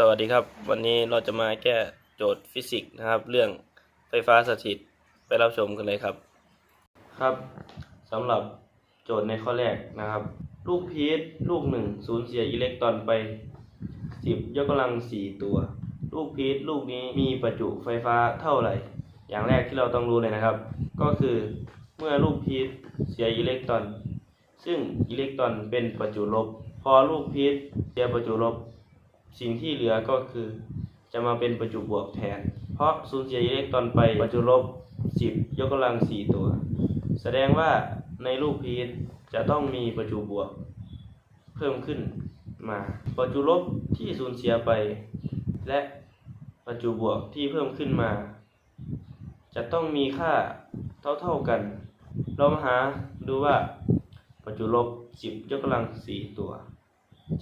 สวัสดีครับ วันนี้เราจะมาแก้โจทย์ฟิสิกส์นะครับ เรื่องไฟฟ้าสถิตไปรับชมกันเลยครับ ครับสำหรับโจทย์ในข้อแรกนะครับ ลูกพีชลูกหนึ่งสูญเสียอิเล็กตรอนไป 10 ยกกำลัง 4 ตัว ลูกพีชลูกนี้มีประจุไฟฟ้าเท่าไหร่ อย่างแรกที่เราต้องรู้เลยนะครับ ก็คือเมื่อลูกพีชเสียอิเล็กตรอน ซึ่งอิเล็กตรอนเป็นประจุลบ พอลูกพีชเสียประจุลบ สิ่งที่เหลือก็คือ จะมาเป็นประจุบวกแทน เพราะสูญเสียอิเล็กตรอนไปประจุลบ 10 ยกกำลัง 4 ตัว แสดงว่าในลูกพีชจะต้องมีประจุบวก เพิ่มขึ้นมา ประจุลบที่สูญเสียไป และประจุบวกที่เพิ่มขึ้นมา จะต้องมีค่าเท่าๆกัน เรามาหาดูว่าประจุลบ 10 ยกกำลัง 4 ตัว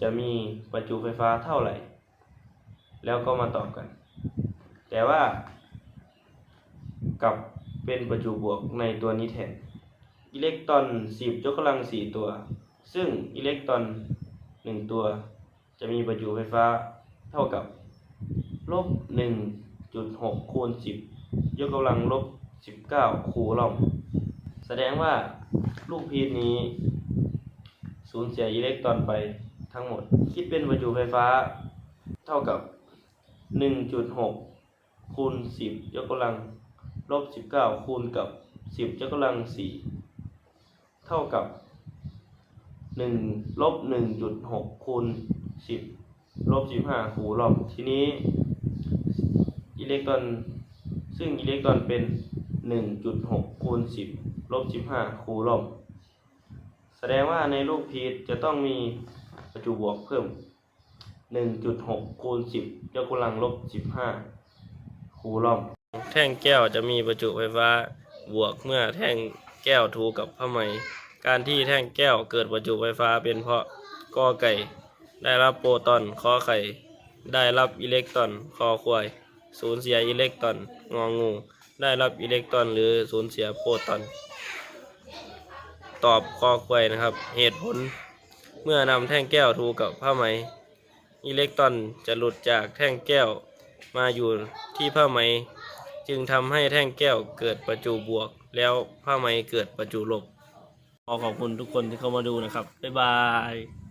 จะมีประจุไฟฟ้าเท่าไหร่ แล้วก็มาตอบกัน แต่ว่ากับเป็นประจุบวกในตัวนี้แทน อิเล็กตรอน 10ยกกำลัง 4 ตัว ซึ่งอิเล็กตรอน 1 ตัว จะมีประจุไฟฟ้าเท่ากับลบ1.6คูณ10 ยกกำลังลบ 19 คูลอมแสดงว่าลูกพีชนี้ สูญเสียอิเล็กตรอนไปทั้งหมด คิดเป็นประจุไฟฟ้าเท่ากับ หนึ่งจุดหกคูณสิบยกกำลังลบสิบเก้าคูณกับสิบยกกำลังสี่เท่ากับหนึ่งลบหนึ่งจุดหกคูณสิบลบสิบห้าคูณลบทีนี้อิเล็กตรอนซึ่งอิเล็กตรอนเป็นหนึ่งจุดหกคูณสิบลบสิบห้าคูณลบแสดงว่าในลูกพีทจะต้องมีประจุบวกเพิ่ม 1.6คูณ10ยกกำลังลบ15คูลอม แท่งแก้วจะมีประจุไฟฟ้าบวกเมื่อแท่งแก้วถูกับผ้าไหม การที่แท่งแก้วเกิดประจุไฟฟ้าเป็นเพราะกอไก่ ได้รับโปรตอนขอไข่ ได้รับอิเล็กตรอนคอควาย สูญเสียอิเล็กตรอนงองู ได้รับอิเล็กตรอนหรือสูญเสียโปรตอน ตอบคอควายนะครับ เหตุผลเมื่อนำแท่งแก้วถูกับผ้าไหม อิเล็กตรอนจะหลุดจากแท่งแก้วมาอยู่ที่ผ้าไหม จึงทำให้แท่งแก้วเกิดประจุบวก แล้วผ้าไหมเกิดประจุลบขอขอบคุณทุกคนที่เข้ามาดูนะครับ บ๊ายบาย